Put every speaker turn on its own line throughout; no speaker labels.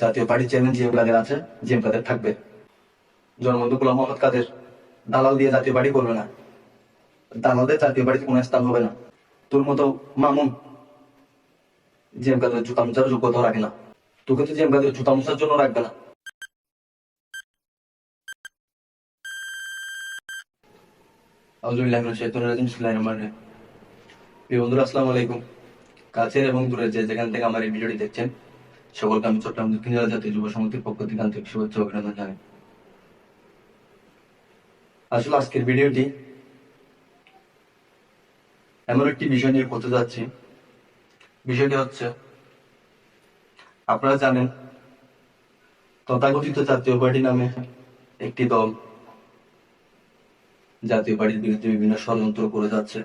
জাতীয় পার্টির chairman GM কাদের আছে জিএম কাদের থাকবে। জনবন্ধু গোলাম মোহাম্মদ কাদের? দালাল দিয়ে জাতীয় পার্টি করবে না। দালালদের জাতীয় পার্টিতে কোনো স্থান হবে না। তোর মতো মামুন জিএম কাদের জুতা মোচার যোগ্যতা রাখে না। তোকে তো জিএম কাদের জুতা মোচার জন্য রাখবে না। আলহামদুলিল্লাহ প্রিয় বন্ধুরা, আসসালামু আলাইকুম। কাছের এবং দূরের যে যেখান থেকে আমার এই ভিডিওটি দেখছেন সকলকে আমি চট্টগ্রাম দক্ষিণ জেলা জাতীয় যুব সমিতির পক্ষ থেকে আন্তরিক শুভেচ্ছা অভিনন্দন জানাই। আসলে আজকের ভিডিওটি এমন একটি বিষয় নিয়ে করতে যাচ্ছি। বিষয়টি হচ্ছে, আপনারা জানেন, তথাকথিত জাতীয় পার্টি নামে একটি দল জাতীয় পার্টির বিরুদ্ধে বিভিন্ন ষড়যন্ত্র করে যাচ্ছে।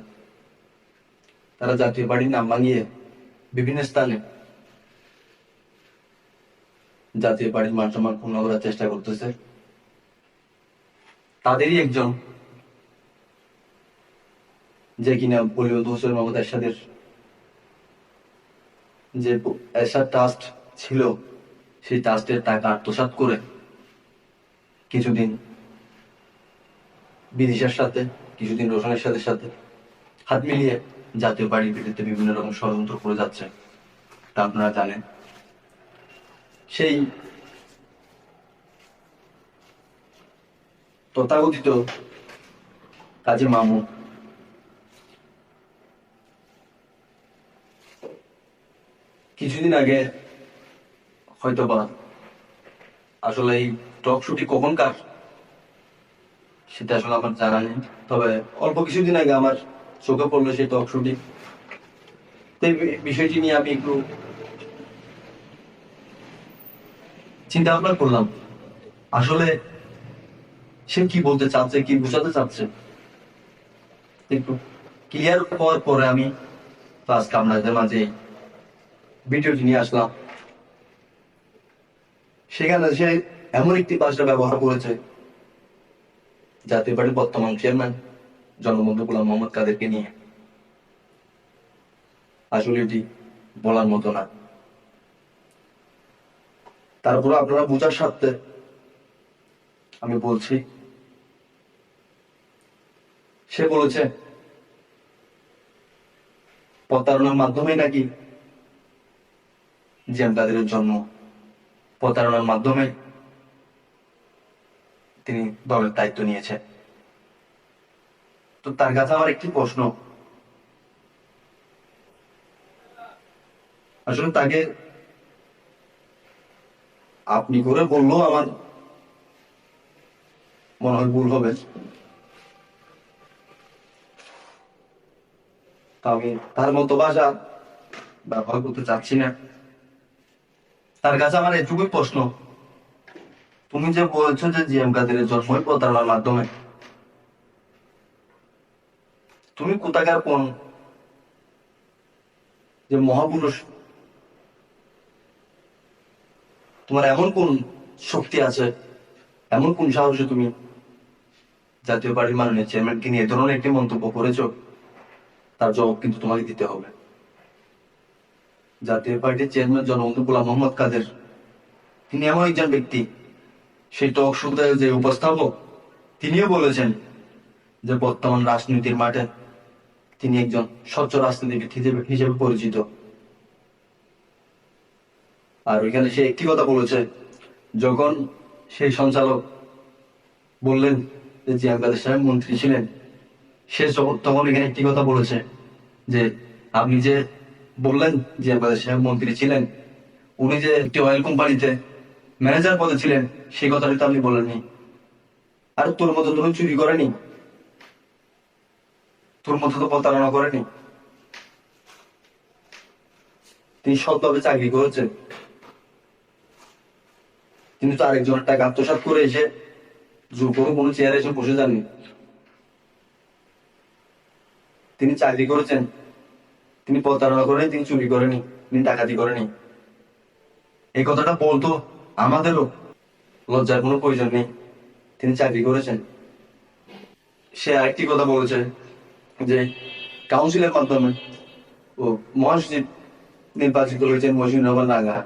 তারা জাতীয় পার্টির নাম ভাঙিয়ে বিভিন্ন স্থানে জাতীয় পার্টির মান সম্মান পূর্ণ করার চেষ্টা করতেছে। তাদেরই একজন যে কিনা বলিউড হোসেন মোহাম্মদ এরশাদের যে এরশাদ ট্রাস্ট ছিল, সেই ট্রাস্টের টাকা আত্মসাৎ করে কিছুদিন বিদিশার সাথে, কিছুদিন রোশনের সাথে সাথে হাত মিলিয়ে জাতীয় পার্টির বিরুদ্ধে বিভিন্ন রকম ষড়যন্ত্র করে যাচ্ছে। তা আপনারা জানেন। সেই তথাকথিত কাজী মামু। কিছুদিন আগে হয়তো বা আসলে এই টক শুটি কখনকার সেটা আসলে আমার জানা নেই। তবে অল্প কিছুদিন আগে আমার চোখে পড়ল সেই টক শুটি। বিষয়টি নিয়ে আমি একটু চিন্তা ভাবনা করলাম। আসলে সে কি বলতে চাচ্ছে, কি বোঝাতে চাচ্ছে? একটু ক্লিয়ার হওয়ার পরে আমি আজকে আপনাদের মাঝে ভিডিওটি নিয়ে আসলাম। সেখানে সে এমন একটি ভাষা ব্যবহার করেছে জাতীয় পার্টির বর্তমান চেয়ারম্যান জনবন্ধু গোলাম মোহাম্মদ কাদেরকে নিয়ে। আসলে এটি বলার মতো না। তারপরে আপনারা বোঝার স্বার্থে আমি বলছি। সে বলেছে, প্রতারণার মাধ্যমে নাকি জিয়াম কাদেরের জন্ম। প্রতারণার মাধ্যমে তিনি দলের দায়িত্ব নিয়েছে তো তার কাছে আমার একটি প্রশ্ন। আসলে তাকে আপনি করে বলল আমার মনে হয় ভুল হবে। আমি তার মতো ভাষা ব্যবহার করতে চাচ্ছি না। তার কাছে আমার এটুকুই প্রশ্ন। তুমি যে বলছো যে জিএম কাদের জন্মই প্রতারণার মাধ্যমে, তুমি কোথাকার কোন যে মহাপুরুষ তোমার এমন কোন শক্তি আছে, এমন কোন সাহসে তুমি জাতীয় পার্টির মাননীয় চেয়ারম্যানকে নিয়ে ধরনের একটি মন্তব্য করেছ? তার জবাব কিন্তু তোমাকে দিতে হবে। জাতীয় পার্টির চেয়ারম্যান জনবন্ধু গোলাম মোহাম্মদ কাদের? তিনি এমন একজন ব্যক্তি, সেই টক শোতে যে উপস্থাপক, তিনিও বলেছেন যে বর্তমান রাজনীতির মাঠে তিনি একজন স্বচ্ছ রাজনীতিবিদ হিসেবে পরিচিত। আর ওইখানে সে একটি কথা বলেছে। যখন সেই সঞ্চালক বললেন যে জিয়া কাদের সাহেব মন্ত্রী ছিলেন, সে তখন এখানে একটি কথা বলেছে যে আপনি যে বললেন জিয়া কাদের সাহেব মন্ত্রী ছিলেন, উনি যে একটি অয়েল কোম্পানিতে ম্যানেজার পদে ছিলেন, সেই কথাটি তো আপনি বলেননি। আর তোর মতো তুমি চুরি করেনি। তোর মতো তো প্রতারণা করেনি। তিনি সৎভাবে চাকরি করেছেন। তিনি তো আরেকজনের টাকা আত্মসাৎ করে এসে করে কোনো চেয়ারে এসে বসে যাননি। তিনি চাকরি করেছেন। তিনি প্রতারণা করেনি তিনি চুরি করেনি তিনি ডাকাতি করেনি এই কথাটা বলতো আমাদেরও। লজ্জার কোনো প্রয়োজন নেই। তিনি চাকরি করেছেন। সে আরেকটি কথা বলেছে যে কাউন্সিলের মাধ্যমে ও মহাসচিব নির্বাচিত হয়েছেন মহিউর রহমান নাগা।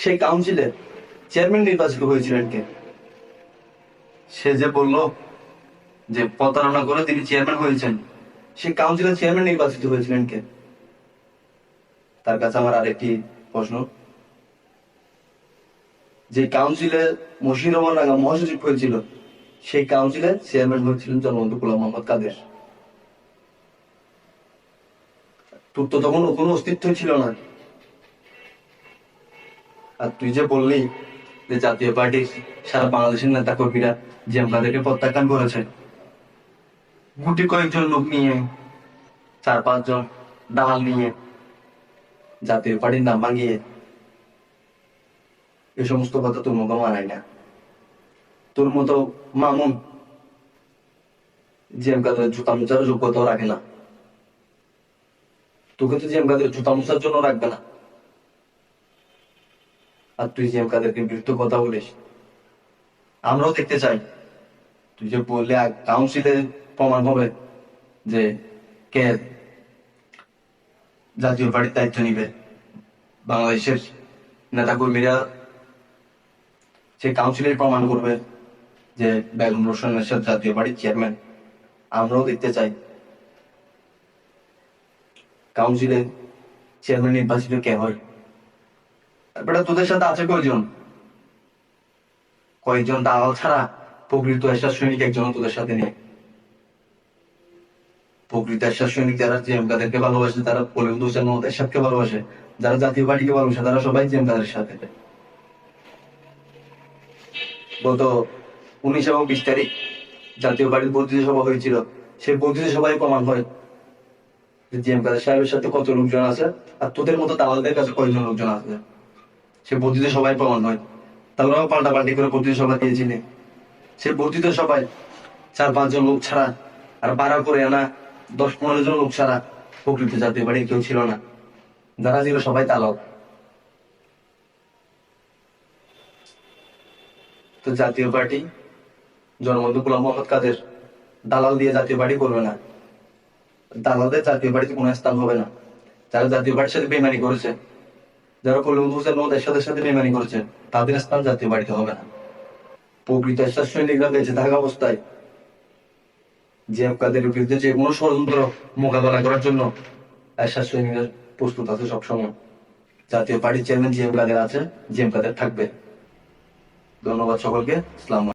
সেই কাউন্সিলে চেয়ারম্যান নির্বাচিত হয়েছিলেন কে? সে যে বলল যে প্রতারণা করে তিনি চেয়ারম্যান হয়েছেন, সেই কাউন্সিলের চেয়ারম্যান নির্বাচিত হয়েছিলেন কে? তার কাছে আমার আরেকটি প্রশ্ন। যে কাউন্সিলে মশির রহমান রাঙা মহাসচিব হয়েছিল, সেই কাউন্সিলের চেয়ারম্যান হয়েছিলেন জনবন্ধু গোলাম মোহাম্মদ কাদের? তোর তো তখন কোনো অস্তিত্ব ছিল না। আর তুই যে বললি যে জাতীয় পার্টির সারা বাংলাদেশের নেতা কর্মীরা যে আমাদেরকে প্রত্যাখ্যান করেছে, গুটি কয়েকজন লোক নিয়ে, চার পাঁচজন দালাল নিয়ে, জাতীয় পার্টির নাম ভাঙিয়ে, এ সমস্ত কথা তোর মুখে মানাই না। তোর মতো মামুন জিএম কাদের জুতা মোচার যোগ্যতাও রাখে না। তোকে তো জিএম কাদের জুতা মোচার জন্য রাখবে না। আর তুই জিএম কাদেরকে বিরুদ্ধে কথা বলিস, আমরাও দেখতে চাই। তুই যে বললে কাউন্সিলে প্রমাণ হবে যে কে জাতীয় পার্টির দায়িত্ব নিবে। বাংলাদেশের নেতা কর্মীরা সে কাউন্সিলের প্রমাণ করবে যে বেগম রোশন এরশাদ জাতীয় পার্টির চেয়ারম্যান। আমরাও দেখতে চাই। কাউন্সিলে চেয়ারম্যান নির্বাচিত কে হয়? তারপরে তোদের সাথে আছে কয়জন? কয়েকজন দালাল ছাড়া প্রকৃত এরশাদ সৈনিক একজন তোদের সাথে নেই? প্রকৃত এরশাদ সৈনিক যারা জিএম কাদেরকে ভালোবাসে, তারা হোসেন মোহাম্মদ এরশাদকে ভালোবাসে। যারা জাতীয় পার্টিকে ভালোবাসে, তারা সবাই জিএম কাদের সাথে। গত উনিশ এবং বিশ তারিখ জাতীয় পার্টির বর্ধিত সভা হয়েছিল। সেই বর্ধিত সভায় প্রমাণ হয় জিএম কাদের সাহেবের সাথে কত লোকজন আছে আর তোদের মতো দালালদের কাছে কয়জন লোকজন আছে? সে বর্ধিত সবাই প্রমাণ হয়। তারাও পাল্টা পাল্টি করে বর্ধিত সভা দিয়েছিলে সে বর্ধিত সবাই চার পাঁচজন লোক ছাড়া আর বাড়া করে আনা, দশ পনেরো জন লোক ছাড়া প্রকৃত জাতীয় বাড়ি কেউ ছিল না। যারা ছিল সবাই তালাও তো জাতীয় পার্টি জনবন্ধু গোলাম মোহাম্মদ কাদের দালাল দিয়ে জাতীয় পার্টি করবে না। দালালদের জাতীয় পার্টিতে কোনো স্থান হবে না। যারা জাতীয় পার্টির সাথে বেমানি করেছে যারা কলিম হোসেন মোহাম্মদ সাথে সাথে মেমানি করেছেন, তাদের স্থান জাতীয় বাড়িতে হবে না। প্রকৃত সৈনিকরা বেঁচে থাকা অবস্থায় যে কাদের বিরুদ্ধে যে কোনো ষড়যন্ত্র মোকাবেলা করার জন্য এরশাদ সৈনিকরা প্রস্তুত আছে সবসময়। জাতীয় পার্টির চেয়ারম্যান জিএম কাদের আছে, জিএম কাদের থাকবে। ধন্যবাদ সকলকে ইসলাম